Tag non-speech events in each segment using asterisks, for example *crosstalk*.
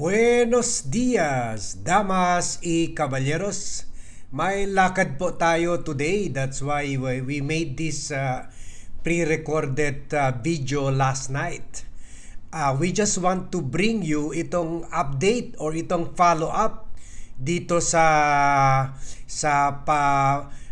Buenos dias, damas y caballeros. May lakad po tayo today. That's why we made this uh, pre-recorded uh, video last night. Uh, we just want to bring you itong update or itong follow-up dito sa sa pa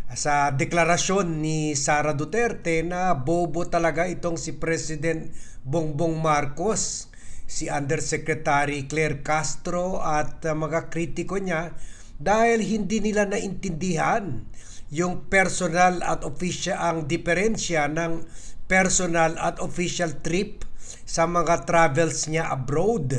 sa deklarasyon ni Sara Duterte na bobo talaga itong si President Bongbong Marcos si Undersecretary Claire Castro at uh, mga kritiko niya dahil hindi nila naintindihan yung personal at official ang diferensya ng personal at official trip sa mga travels niya abroad.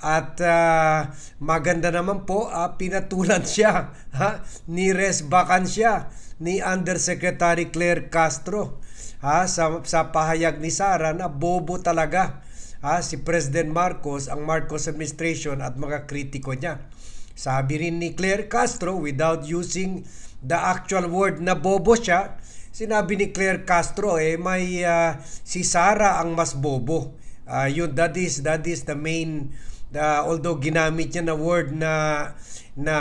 At uh, maganda naman po, uh, pinatulan *laughs* siya ha, ni Res Bacancia, ni Undersecretary Claire Castro ha, sa, sa pahayag ni Sara na bobo talaga ah, si President Marcos, ang Marcos administration at mga kritiko niya. Sabi rin ni Claire Castro, without using the actual word na bobo siya, sinabi ni Claire Castro, eh, may uh, si Sara ang mas bobo. Uh, yun, that is, that is the main, uh, although ginamit niya na word na, na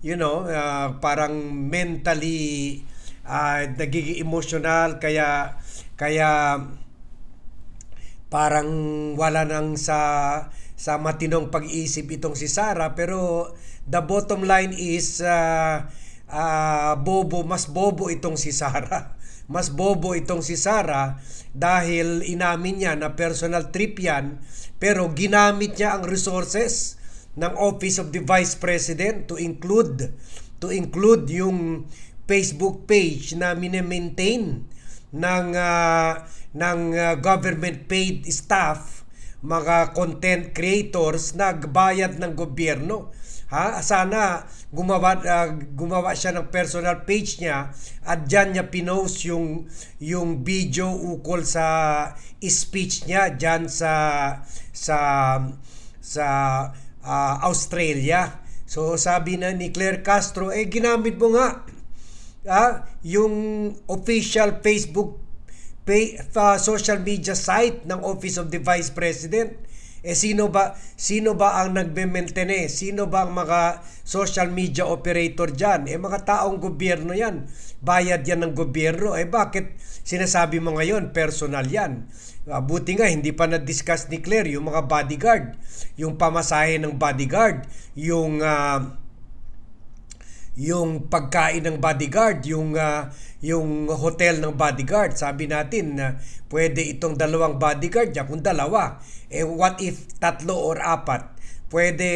you know, uh, parang mentally uh, nagiging emotional, kaya, kaya parang wala nang sa sa matinong pag-iisip itong si Sara pero the bottom line is uh, uh, bobo mas bobo itong si Sara. *laughs* Mas bobo itong si Sara dahil inamin niya na personal trip yan pero ginamit niya ang resources ng Office of the Vice President to include to include yung Facebook page na mine-maintain ng uh, ng uh, government paid staff, mga content creators na bayad ng gobyerno. Ha? Sana gumawa uh, gumawa siya ng personal page niya at diyan niya pinost yung yung video ukol sa speech niya diyan sa sa sa uh, Australia. So sabi na ni Claire Castro, eh ginamit mo nga ah, yung official Facebook pay, uh, social media site ng Office of the Vice President. Eh sino ba sino ba ang nagme-maintain? Sino ba ang mga social media operator diyan? Eh mga taong gobyerno 'yan. Bayad 'yan ng gobyerno. Eh bakit sinasabi mo ngayon personal 'yan? Uh, nga hindi pa na-discuss ni Claire yung mga bodyguard, yung pamasahe ng bodyguard, yung uh, yung pagkain ng bodyguard, yung uh, yung hotel ng bodyguard. Sabi natin na uh, pwede itong dalawang bodyguard ya kung dalawa. Eh what if tatlo or apat? Pwede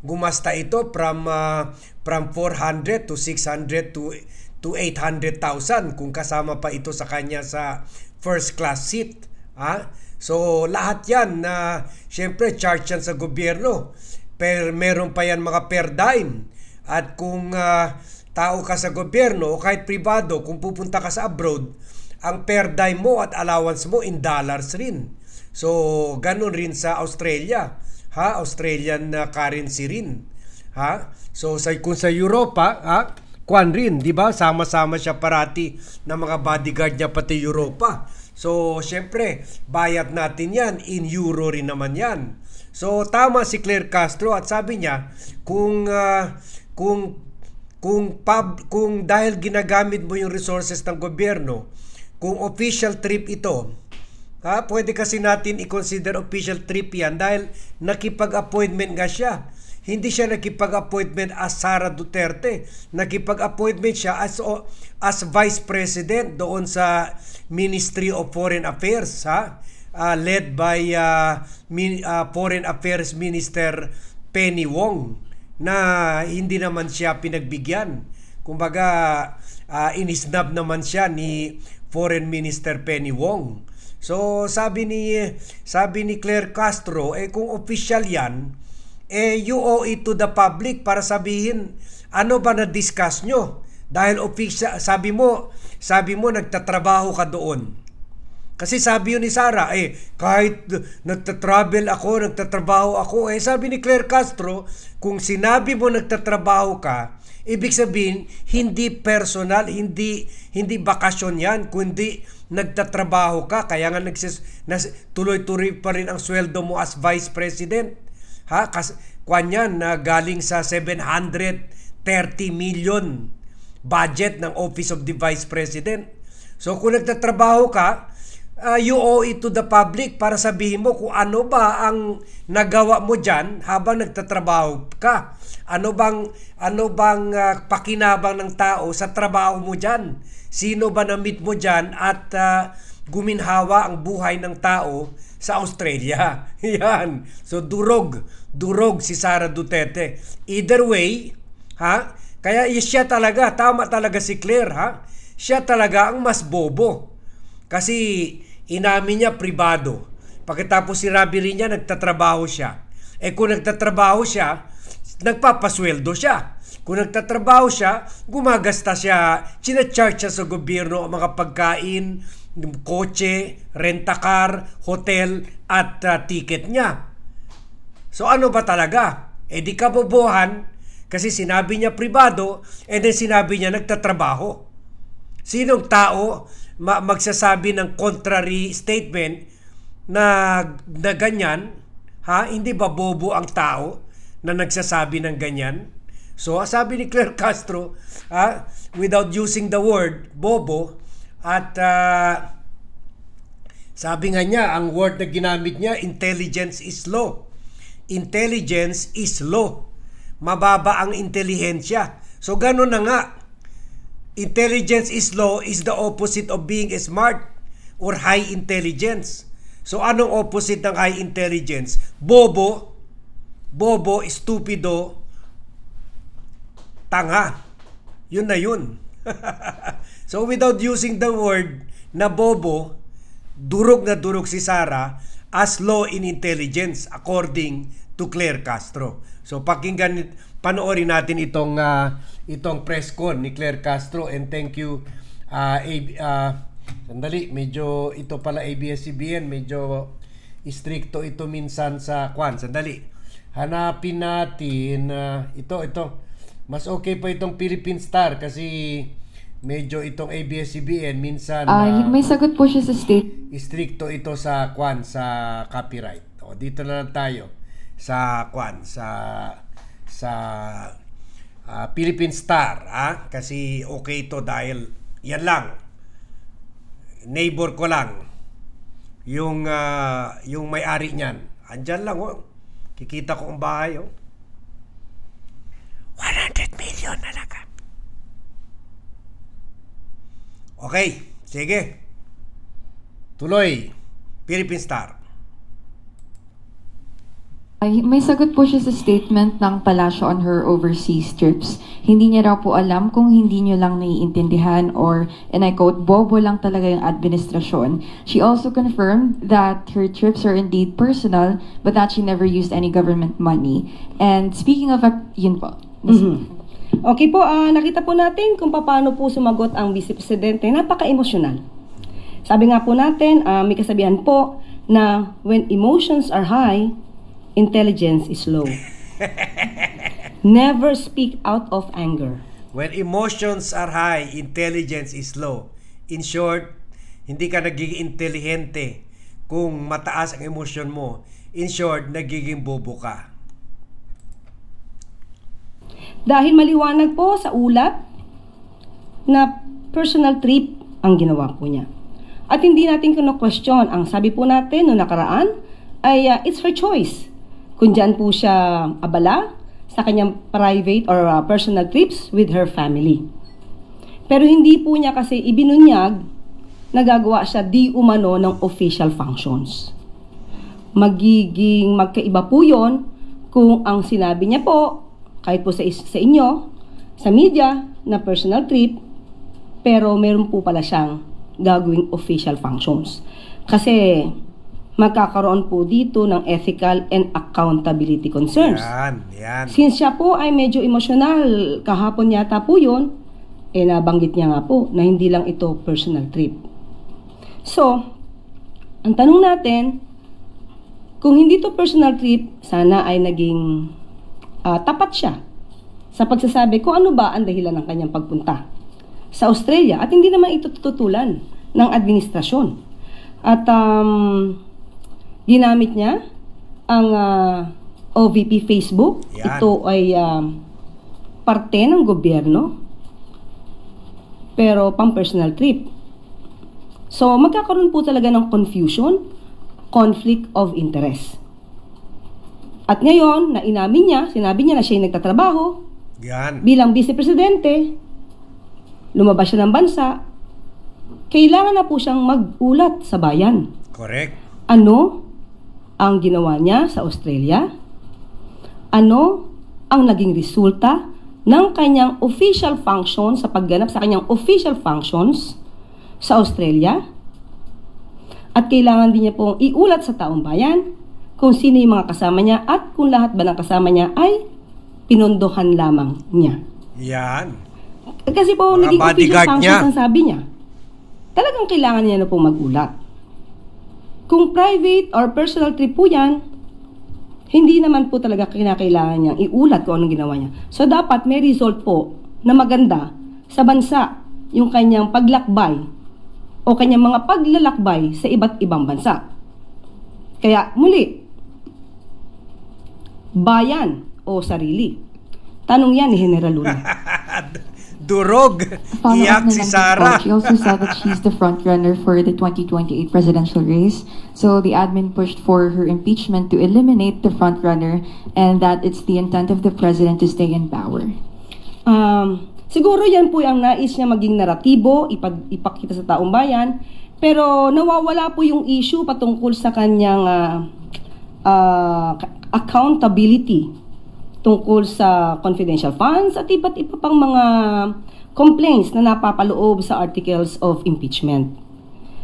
gumasta ito from uh, from 400 to 600 to to 800,000 kung kasama pa ito sa kanya sa first class seat. Ha? So lahat 'yan na uh, syempre charge yan sa gobyerno. pero meron pa yan mga per dime at kung uh, tao ka sa gobyerno o kahit pribado, kung pupunta ka sa abroad, ang per dime mo at allowance mo in dollars rin. So, ganun rin sa Australia. Ha? Australian uh, currency rin. Ha? So, sa, kung sa Europa, ha? Kwan rin, di ba? Sama-sama siya parati ng mga bodyguard niya pati Europa. So, syempre, bayad natin yan. In euro rin naman yan. So, tama si Claire Castro at sabi niya, kung uh, kung kung pub, kung dahil ginagamit mo yung resources ng gobyerno, kung official trip ito, ha, pwede kasi natin i-consider official trip yan dahil nakipag-appointment nga siya. Hindi siya nakipag-appointment as Sara Duterte. Nakipag-appointment siya as as Vice President doon sa Ministry of Foreign Affairs, ha? Uh, led by uh, Min, uh, Foreign Affairs Minister Penny Wong na hindi naman siya pinagbigyan. Kumbaga, uh, inisnab naman siya ni Foreign Minister Penny Wong. So sabi ni sabi ni Claire Castro eh kung official 'yan eh you owe it to the public para sabihin ano ba na discuss nyo dahil official sabi mo sabi mo nagtatrabaho ka doon kasi sabi yun ni Sara, eh, kahit nagtatravel ako, nagtatrabaho ako, eh, sabi ni Claire Castro, kung sinabi mo nagtatrabaho ka, ibig sabihin, hindi personal, hindi, hindi bakasyon yan, kundi nagtatrabaho ka, kaya nga nagsis, nas, tuloy-tuloy pa rin ang sweldo mo as Vice President. Ha? Kas, kwan yan na galing sa 730 million budget ng Office of the Vice President. So kung nagtatrabaho ka, uh, you owe it to the public para sabihin mo kung ano ba ang nagawa mo diyan habang nagtatrabaho ka. Ano bang ano bang uh, pakinabang ng tao sa trabaho mo diyan? Sino ba na-meet mo diyan at uh, guminhawa ang buhay ng tao sa Australia? *laughs* Yan. So durog, durog si Sara Duterte. Either way, ha? Kaya siya talaga, tama talaga si Claire, ha? Siya talaga ang mas bobo. Kasi inamin niya pribado. Pagkatapos si Rabi rin niya, nagtatrabaho siya. Eh kung nagtatrabaho siya, nagpapasweldo siya. Kung nagtatrabaho siya, gumagasta siya, sinacharge siya sa gobyerno ang mga pagkain, kotse, rent-a-car, hotel, at uh, ticket niya. So ano ba talaga? Eh di kabobohan kasi sinabi niya pribado and then sinabi niya nagtatrabaho. Sinong tao ma- magsasabi ng contrary statement na, na ganyan? Ha? Hindi ba bobo ang tao na nagsasabi ng ganyan? So, sabi ni Claire Castro, ha, without using the word bobo, at uh, sabi nga niya, ang word na ginamit niya, intelligence is low. Intelligence is low. Mababa ang intelihensya. So, ganun na nga. Intelligence is low is the opposite of being smart or high intelligence. So, anong opposite ng high intelligence? Bobo, bobo, stupido, tanga. Yun na yun. *laughs* so, without using the word na bobo, durog na durog si Sara as low in intelligence according to Claire Castro. So pakinggan panoorin natin itong uh, itong press con ni Claire Castro and thank you uh, A- uh, sandali medyo ito pala ABS-CBN medyo stricto ito minsan sa kwan sandali hanapin natin uh, ito ito mas okay pa itong Philippine Star kasi medyo itong ABS-CBN minsan Ah, uh, may sagot po siya sa state. stricto ito sa kwan sa copyright. O dito na lang tayo sa kwan sa sa ah, Philippine Star ha? Kasi okay ito dahil yan lang. Neighbor ko lang. Yung ah, yung may-ari niyan. Andyan lang oh. Kikita ko ang bahay oh. 100 million na lang Okay, sige. Tuloy. Philippine Star. Ay, may sagot po siya sa statement ng Palacio on her overseas trips. Hindi niya raw po alam kung hindi niyo lang naiintindihan or, and I quote, bobo lang talaga yung administrasyon. She also confirmed that her trips are indeed personal but that she never used any government money. And speaking of, yun po. Mhm. Okay po, ah, nakita po natin kung paano po sumagot ang Vice Presidente. Napaka-emosyonal. Sabi nga po natin, ah, may kasabihan po na when emotions are high, intelligence is low. Never speak out of anger. When emotions are high, intelligence is low. In short, hindi ka nagiging intelihente kung mataas ang emosyon mo. In short, nagiging bobo ka. Dahil maliwanag po sa ulat na personal trip ang ginawa po niya. At hindi natin kino-question. Ang sabi po natin noong nakaraan ay uh, it's her choice. Kung dyan po siya abala sa kanyang private or uh, personal trips with her family. Pero hindi po niya kasi ibinunyag na gagawa siya di umano ng official functions. Magiging magkaiba po yon kung ang sinabi niya po kahit po sa, sa inyo, sa media, na personal trip, pero meron po pala siyang gagawing official functions. Kasi magkakaroon po dito ng ethical and accountability concerns. Yan, yan. Since siya po ay medyo emosyonal, kahapon yata po yun, eh nabanggit niya nga po na hindi lang ito personal trip. So, ang tanong natin, kung hindi to personal trip, sana ay naging ah, tapat siya sa pagsasabi kung ano ba ang dahilan ng kanyang pagpunta sa Australia at hindi naman ito tututulan ng administrasyon. At um, ginamit niya ang ah, o VP Facebook. Yan. Ito ay um, parte ng gobyerno. Pero pang personal trip. So, magkakaroon po talaga ng confusion, conflict of interest. At ngayon, na inamin niya, sinabi niya na siya yung nagtatrabaho, Yan. bilang vice-presidente, lumabas siya ng bansa, kailangan na po siyang mag-ulat sa bayan. Correct. Ano ang ginawa niya sa Australia? Ano ang naging resulta ng kanyang official function sa pagganap sa kanyang official functions sa Australia? At kailangan din niya pong iulat sa taong bayan kung sino yung mga kasama niya at kung lahat ba ng kasama niya ay pinondohan lamang niya. Yan. Kasi po, Mga naging official functions niya. ang sabi niya. Talagang kailangan niya na pong magulat. Kung private or personal trip po yan, hindi naman po talaga kinakailangan niyang iulat kung anong ginawa niya. So, dapat may result po na maganda sa bansa yung kanyang paglakbay o kanyang mga paglalakbay sa iba't ibang bansa. Kaya, muli, bayan o sarili. Tanong yan ni General Luna. *laughs* Durog. Iyak si. Sarah. She also said that she's the front runner for the 2028 presidential race. So the admin pushed for her impeachment to eliminate the front runner and that it's the intent of the president to stay in power. Um, siguro yan po ang nais niya maging naratibo, ipag, ipakita sa taong bayan. Pero nawawala po yung issue patungkol sa kanyang ah, ah, accountability tungkol sa confidential funds at iba't iba pang mga complaints na napapaloob sa articles of impeachment.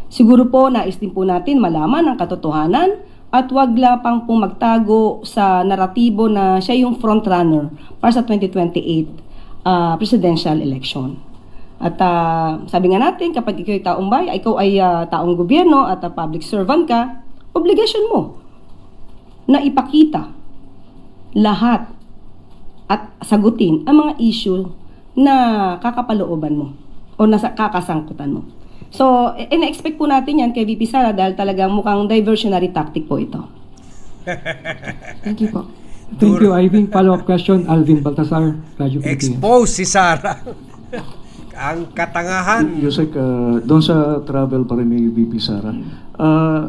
Siguro po nais din po natin malaman ang katotohanan at wag lapang pong magtago sa naratibo na siya yung frontrunner para sa 2028 ah, presidential election. At ah, sabi nga natin, kapag ikaw ay taong bayan, ikaw ay ah, taong gobyerno at ah, public servant ka, obligasyon mo na ipakita lahat at sagutin ang mga issue na kakapalooban mo o nasa kakasangkutan mo. So, i- ina-expect po natin yan kay VP Sara dahil talagang mukhang diversionary tactic po ito. *laughs* Thank you po. Thank you, Iving. Follow-up question, Alvin Baltasar, Radyo. Expose si Sarah. *laughs* Ang katangahan. Yusek, uh, doon sa travel pa rin ni VP Sara, uh,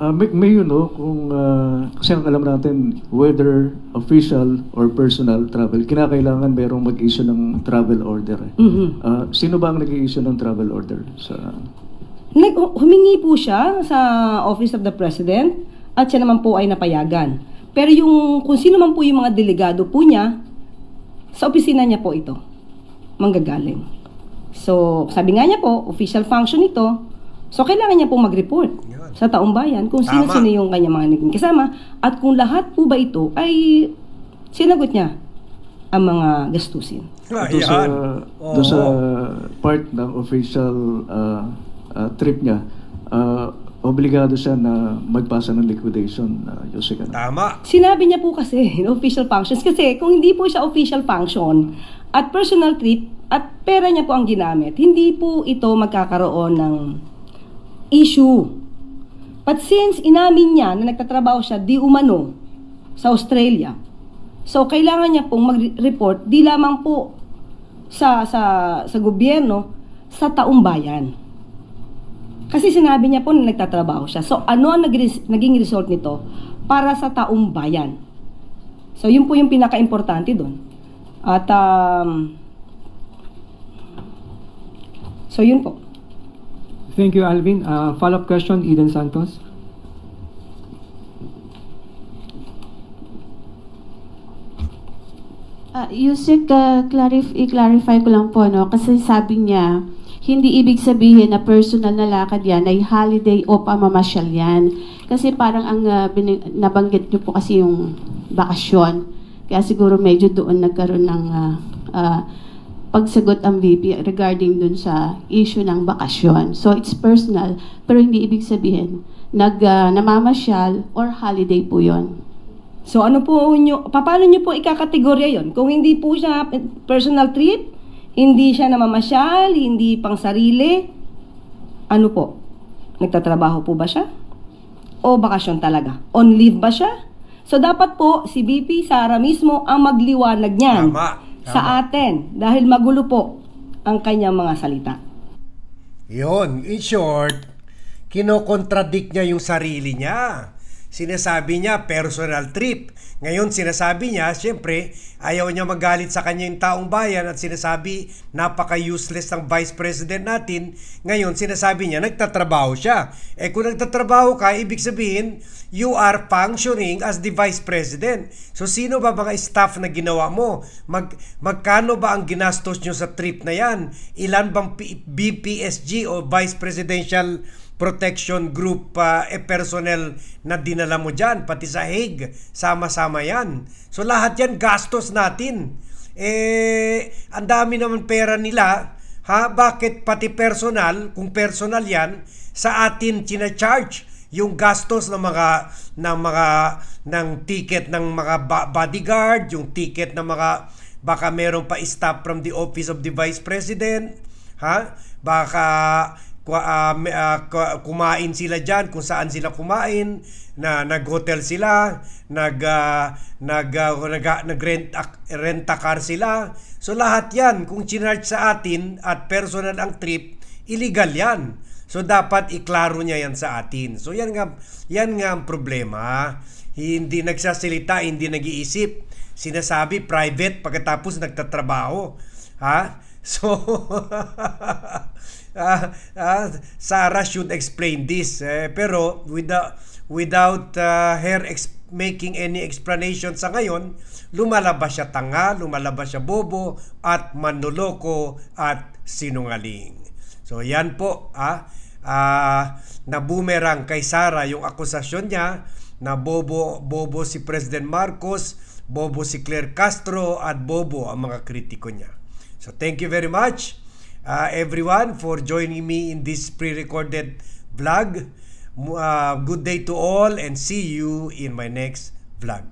uh, may, may you know, kung, uh, kasi ang alam natin, whether official or personal travel, kinakailangan mayroong mag-issue ng travel order. Eh. Mhm. Uh, sino ba ang nag-issue ng travel order? Sa, Nag, humingi po siya sa Office of the President at siya naman po ay napayagan. Pero yung kung sino man po yung mga delegado po niya, sa opisina niya po ito manggagaling. So, sabi nga niya po, official function ito. So, kailangan niya po mag-report. Sa taong bayan kung Tama. sino-sino yung kanya mga naging kasama at kung lahat po ba ito ay sinagot niya ang mga gastusin. doon sa, Ayan. doon sa part ng official uh, uh, trip niya, uh, obligado siya na magpasa ng liquidation, uh, Yusek. ano? Tama. Sinabi niya po kasi, *laughs* official functions. Kasi kung hindi po siya official function at personal trip at pera niya po ang ginamit, hindi po ito magkakaroon ng issue. But since inamin niya na nagtatrabaho siya di umano sa Australia, so kailangan niya pong mag-report di lamang po sa sa sa gobyerno sa taong bayan. Kasi sinabi niya po na nagtatrabaho siya. So ano ang naging result nito para sa taong bayan? So yun po yung pinaka-importante doon. At um, so yun po. Thank you, Alvin. Uh, follow-up question, Eden Santos. Ah, Yusek, uh, clarif- i-clarify ko lang po, no? Kasi sabi niya, hindi ibig sabihin na personal na lakad yan ay holiday o pamamasyal yan. Kasi parang ang bini- nabanggit niyo po kasi yung bakasyon. Kaya siguro medyo doon nagkaroon ng ah, ah, pagsagot ang VP regarding dun sa issue ng bakasyon. So it's personal, pero hindi ibig sabihin nag ah, namamasyal or holiday po yon. So ano po nyo, paano nyo po ikakategorya yon? Kung hindi po siya personal trip, hindi siya namamasyal, hindi pang sarili, ano po? Nagtatrabaho po ba siya? O bakasyon talaga? On leave ba siya? So dapat po si VP Sara mismo ang magliwanag niyan Tama, sa atin dahil magulo po ang kanyang mga salita. Yon, in short, kinokontradict niya yung sarili niya. Sinasabi niya personal trip. Ngayon sinasabi niya, siyempre, ayaw niya magalit sa kanya yung taong bayan at sinasabi napaka-useless ng vice president natin. Ngayon sinasabi niya nagtatrabaho siya. Eh kung nagtatrabaho ka, ibig sabihin you are functioning as the vice president. So sino ba mga staff na ginawa mo? Mag, magkano ba ang ginastos nyo sa trip na yan? Ilan bang P- BPSG o Vice Presidential Protection Group uh, eh, personnel na dinala mo dyan, pati sa Hague, sama-sama yan. So lahat yan gastos natin. Eh, ang dami naman pera nila, ha? Bakit pati personal, kung personal yan, sa atin charge yung gastos ng mga ng mga ng ticket ng mga bodyguard, yung ticket ng mga baka meron pa staff from the office of the vice president, ha? Baka kwa- kumain sila diyan kung saan sila kumain, na nag-hotel sila, nag ah, nag ah, nag- nag-rent rent a car sila. So lahat 'yan kung chinarge sa atin at personal ang trip, illegal 'yan. So dapat iklaro niya 'yan sa atin. So yan nga yan nga ang problema. Hindi nagsasalita, hindi nag-iisip. Sinasabi private pagkatapos nagtatrabaho. Ha? So *laughs* ah, ah, Sarah should explain this eh, pero without without ah, her ex- making any explanation sa ngayon lumalabas siya tanga lumalabas siya bobo at manloloko at sinungaling. So yan po ah, ah na boomerang kay Sara yung akusasyon niya na bobo bobo si President Marcos bobo si Claire Castro at bobo ang mga kritiko niya. So thank you very much uh, everyone for joining me in this pre-recorded vlog. Uh, good day to all and see you in my next vlog.